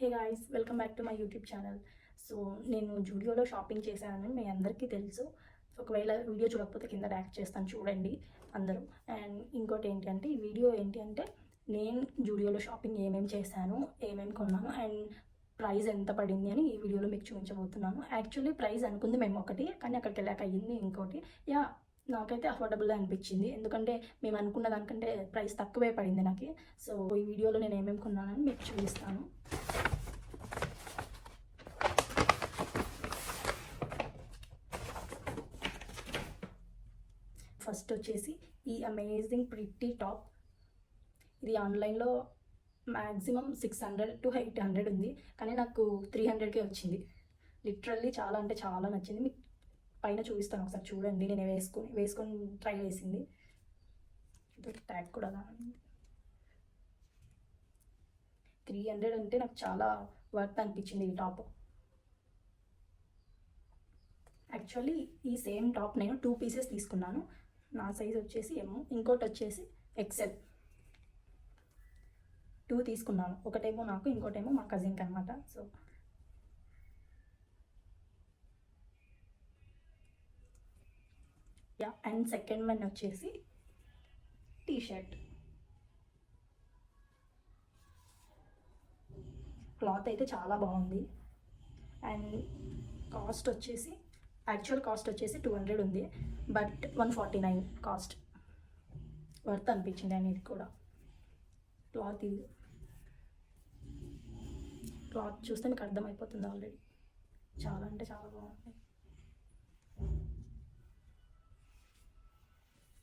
Hey guys welcome back to my YouTube channel so నేను జూడియోలో shopping చేశానని మీ అందరికీ తెలుసు. ఒకవేళ వీడియో చూడకపోతే కింద ర్యాక్ చేస్తాను చూడండి అందరూ. అండ్ ఇంకోటి ఏంటి అంటే ఈ వీడియో ఏంటి అంటే నేను జూడియోలో షాపింగ్ ఏమేమి చేశాను ఏమేమి కొన్నాను అండ్ ప్రైస్ ఎంత పడింది అని ఈ వీడియోలో మీకు చూపించబోతున్నాను. యాక్చువల్లీ ప్రైస్ అనుకుంది మేము ఒకటి కానీ అక్కడికి వెళ్ళాక అయ్యింది ఇంకోటి. యా నాకైతే అఫోర్డబుల్గా అనిపించింది. ఎందుకంటే మేము అనుకున్న దానికంటే ప్రైస్ తక్కువే పడింది నాకు. సో ఈ వీడియోలో నేను ఏమేమి కొన్నానని మీకు చూపిస్తాను. ఫస్ట్ వచ్చేసి ఈ అమేజింగ్ ప్రిట్టి టాప్. ఇది ఆన్లైన్లో maximum six hundred to eight hundred ఉంది. కానీ నాకు త్రీ హండ్రెడ్కే వచ్చింది. లిటరల్లీ చాలా అంటే చాలా నచ్చింది. మీకు పైన చూపిస్తాను ఒకసారి చూడండి. నేను వేసుకొని వేసుకొని ట్రై చేసింది. ట్యాగ్ కూడా త్రీ హండ్రెడ్ అంటే నాకు చాలా వర్త్ అనిపించింది ఈ టాప్. యాక్చువల్లీ ఈ సేమ్ టాప్ నేను టూ పీసెస్ తీసుకున్నాను. నా సైజ్ వచ్చేసి ఎమ్ ఇంకోటి వచ్చేసి ఎక్సెల్ టూ తీసుకున్నాను. ఒకటేమో నాకు ఇంకోటేమో మా కజిన్కి అనమాట so ya and second one వచ్చేసి టీషర్ట్ క్లాత్ అయితే చాలా బాగుంది. అండ్ కాస్ట్ వచ్చేసి యాక్చువల్ కాస్ట్ వచ్చేసి టూ హండ్రెడ్ ఉంది. But one forty nine cost worth అనిపించింది అండ్ ఇది కూడా. క్లాత్ ఇది. క్లాత్ చూస్తే మీకు అర్థమైపోతుంది ఆల్రెడీ చాలా అంటే చాలా బాగుంది.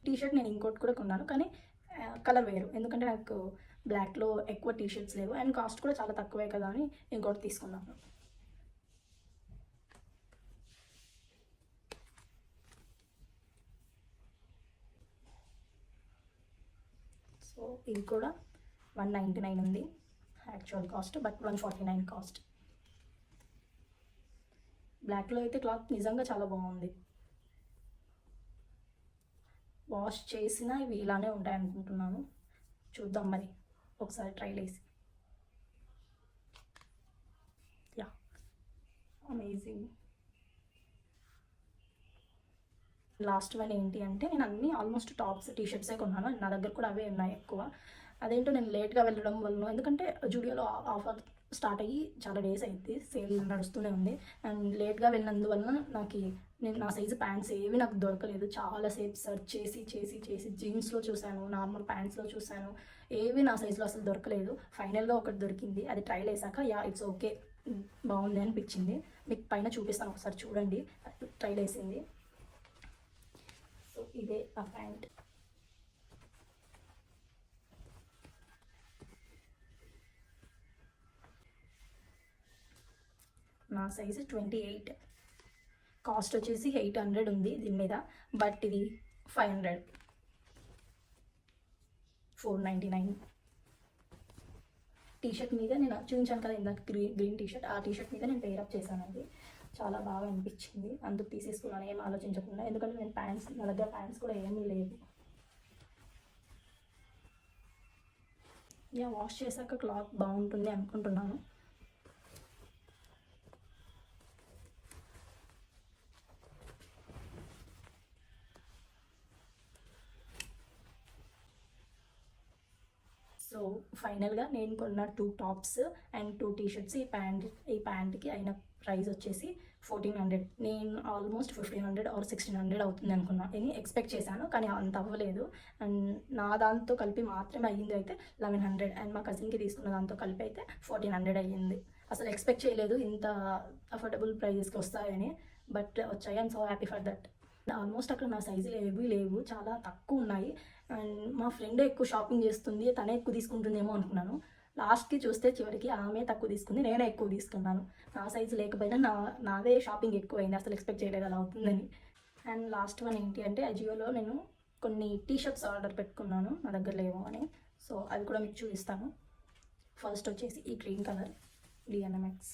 టీషర్ట్ నేను ఇంకోటి కూడా కొన్నాను. కానీ కలర్ వేరు. ఎందుకంటే నాకు బ్లాక్లో ఎక్కువ టీషర్ట్స్ లేవు. అండ్ కాస్ట్ కూడా చాలా తక్కువే కదా అని ఇంకోటి తీసుకున్నాను. సో ఇది కూడా వన్ నైంటీ నైన్ ఉంది. Actual cost but one forty nine cost బ్లాక్లో అయితే క్లాత్ నిజంగా చాలా బాగుంది. వాష్ చేసినా ఇవి ఇలానే ఉంటాయి అనుకుంటున్నాను. చూద్దాం మరి. ఒకసారి ట్రై చేసి. యా అమేజింగ్ లాస్ట్ వన్ ఏంటి అంటే నేను అన్ని ఆల్మోస్ట్ టాప్స్ టీ షర్ట్సే కొన్నాను. నా దగ్గర కూడా అవే ఉన్నాయి ఎక్కువ. అదేంటో నేను లేట్గా వెళ్ళడం వల్ల ఎందుకంటే జూడియోలో ఆఫర్ స్టార్ట్ అయ్యి చాలా డేస్ అయింది. సేల్ నడుస్తూనే ఉంది. అండ్ లేట్గా వెళ్ళినందువల్ల నాకు నేను నా సైజు ప్యాంట్స్ ఏవి నాకు దొరకలేదు. చాలాసేపు సెర్చ్ చేసి చేసి చేసి జీన్స్లో చూశాను నార్మల్ ప్యాంట్స్లో చూశాను. ఏవి నా సైజులో అసలు దొరకలేదు. ఫైనల్గా ఒకటి దొరికింది. అది ట్రైల్ వేసాక యా ఇట్స్ ఓకే. బాగుంది అనిపించింది. మీకు పైన చూపిస్తాను ఒకసారి చూడండి. ట్రైల్ వేసింది ఇదే ఆ ప్యాంట్. నా సైజు ట్వంటీ ఎయిట్. కాస్ట్ వచ్చేసి ఎయిట్ హండ్రెడ్ ఉంది దీని మీద బట్ ఇది five hundred. Four ninety nine. T-shirt మీద నేను చూపించాను కదా ఇందాక గ్రీన్ గ్రీన్ టీషర్ట్ ఆ టీషర్ట్ మీద నేను పేరప్ చేశానండి. చాలా బాగా అనిపించింది. అందుకు తీసేసుకున్నాను ఏం ఆలోచించకుండా. ఎందుకంటే నేను ప్యాంట్స్ నా దగ్గర ప్యాంట్స్ కూడా ఏమీ లేవు. యా వాష్ చేశాక క్లాత్ బాగుంటుంది అనుకుంటున్నాను. సో ఫైనల్గా నేను కొన్న two tops and two T-shirts ఈ ప్యాంట్ ఈ ప్యాంట్కి అయిన ప్రైస్ వచ్చేసి ఫోర్టీన్ హండ్రెడ్ నేను almost fifteen hundred or sixteen hundred అవుతుంది అనుకున్నా. నేను ఎక్స్పెక్ట్ చేశాను కానీ అంత అవ్వలేదు. అండ్ నా దాంతో కలిపి మాత్రమే అయ్యింది అయితే లెవెన్ హండ్రెడ్ అండ్ మా కజిన్కి తీసుకున్న దాంతో కలిపి అయితే ఫోర్టీన్ హండ్రెడ్ అయ్యింది. అసలు ఎక్స్పెక్ట్ చేయలేదు ఇంత అఫోర్డబుల్ ప్రైజెస్కి వస్తాయని బట్ వచ్చాయి. And so happy for that almost అక్కడ నా సైజులు ఏవి లేవు చాలా తక్కువ ఉన్నాయి. అండ్ మా ఫ్రెండ్ ఎక్కువ షాపింగ్ చేస్తుంది తనే ఎక్కువ తీసుకుంటుందేమో అనుకున్నాను. లాస్ట్కి చూస్తే చివరికి ఆమె తక్కువ తీసుకుంది నేనే ఎక్కువ తీసుకున్నాను. నా సైజు లేకపోయినా నా నాదే షాపింగ్ ఎక్కువైంది అసలు ఎక్స్పెక్ట్ చేయలేదు అలా అవుతుందని. అండ్ లాస్ట్ వన్ ఏంటి అంటే అజియోలో నేను కొన్ని టీ షర్ట్స్ ఆర్డర్ పెట్టుకున్నాను నా దగ్గర లేవు అని. సో అది కూడా మీకు చూపిస్తాను. ఫస్ట్ వచ్చేసి ఈ గ్రీన్ కలర్ డిఎన్ఎంఎక్స్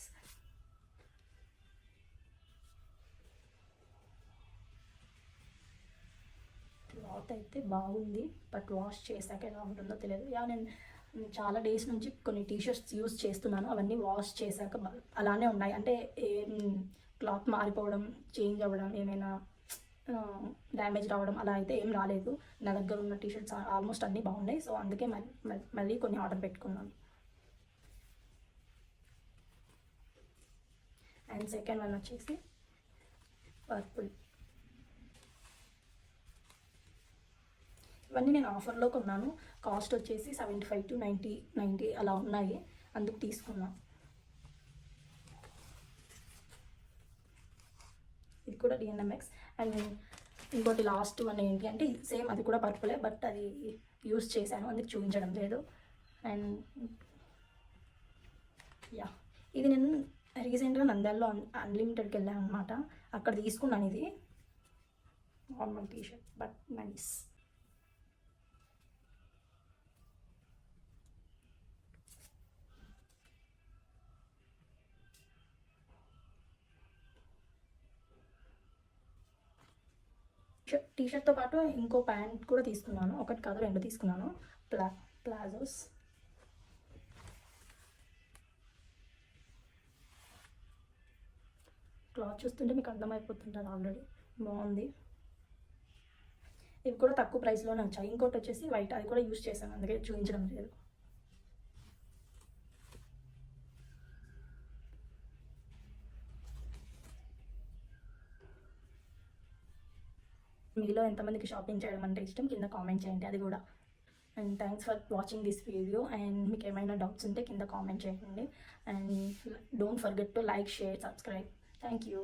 క్లాత్ అయితే బాగుంది. బట్ వాష్ చేశాక ఎలా ఉంటుందో తెలియదు. యా నేను చాలా డేస్ నుంచి కొన్ని టీషర్ట్స్ యూస్ చేస్తున్నాను. అవన్నీ వాష్ చేశాక అలానే ఉన్నాయి. అంటే ఏం క్లాత్ మారిపోవడం చేంజ్ అవ్వడం ఏమైనా డ్యామేజ్ రావడం అలా అయితే ఏం రాలేదు. నా దగ్గర ఉన్న టీషర్ట్స్ ఆల్మోస్ట్ అన్నీ బాగున్నాయి. సో అందుకే మళ్ళీ- మళ్ళీ కొన్ని ఆర్డర్ పెట్టుకున్నాను. అండ్ సెకండ్ వన్ వచ్చేసి పర్పుల్. ఇవన్నీ నేను ఆఫర్లో కొన్నాను. కాస్ట్ వచ్చేసి seventy five to ninety ninety అలా ఉన్నాయి. అందుకు తీసుకున్నాను ఇది కూడా డిఎన్ఎంఎక్స్ అండ్ ఇంకోటి లాస్ట్ వన్ ఏంటి అంటే సేమ్ అది కూడా పర్పులే బట్ అది యూస్ చేశాను. అందుకు చూపించడం లేదు. And ya. ఇది నేను రీసెంట్గా నంద్యాలలో అన్లిమిటెడ్కి వెళ్ళాను అనమాట అక్కడ తీసుకున్నాను ఇది. నార్మల్ టీషర్ట్ బట్ నైస్ టీషర్ట్తో పాటు ఇంకో ప్యాంట్ కూడా తీసుకున్నాను. ఒకటి కాదు రెండు తీసుకున్నాను. ప్లా ప్లాజోస్. క్లాత్ చూస్తుంటే మీకు అర్థమైపోతుంటుంది ఆల్రెడీ. బాగుంది. ఇవి కూడా తక్కువ ప్రైస్లోనే వచ్చాయి. ఇంకోటి వచ్చేసి వైట్. అది కూడా యూస్ చేశాను. అందుకే చూపించడం లేదు. మీలో ఎంతమందికి షాపింగ్ చేయడం అంటే ఇష్టం కింద కామెంట్ చేయండి. అది కూడా. And thanks for watching this video and మీకు ఏమైనా డౌట్స్ ఉంటే కింద కామెంట్ చేయండి. And don't forget to like share subscribe thank you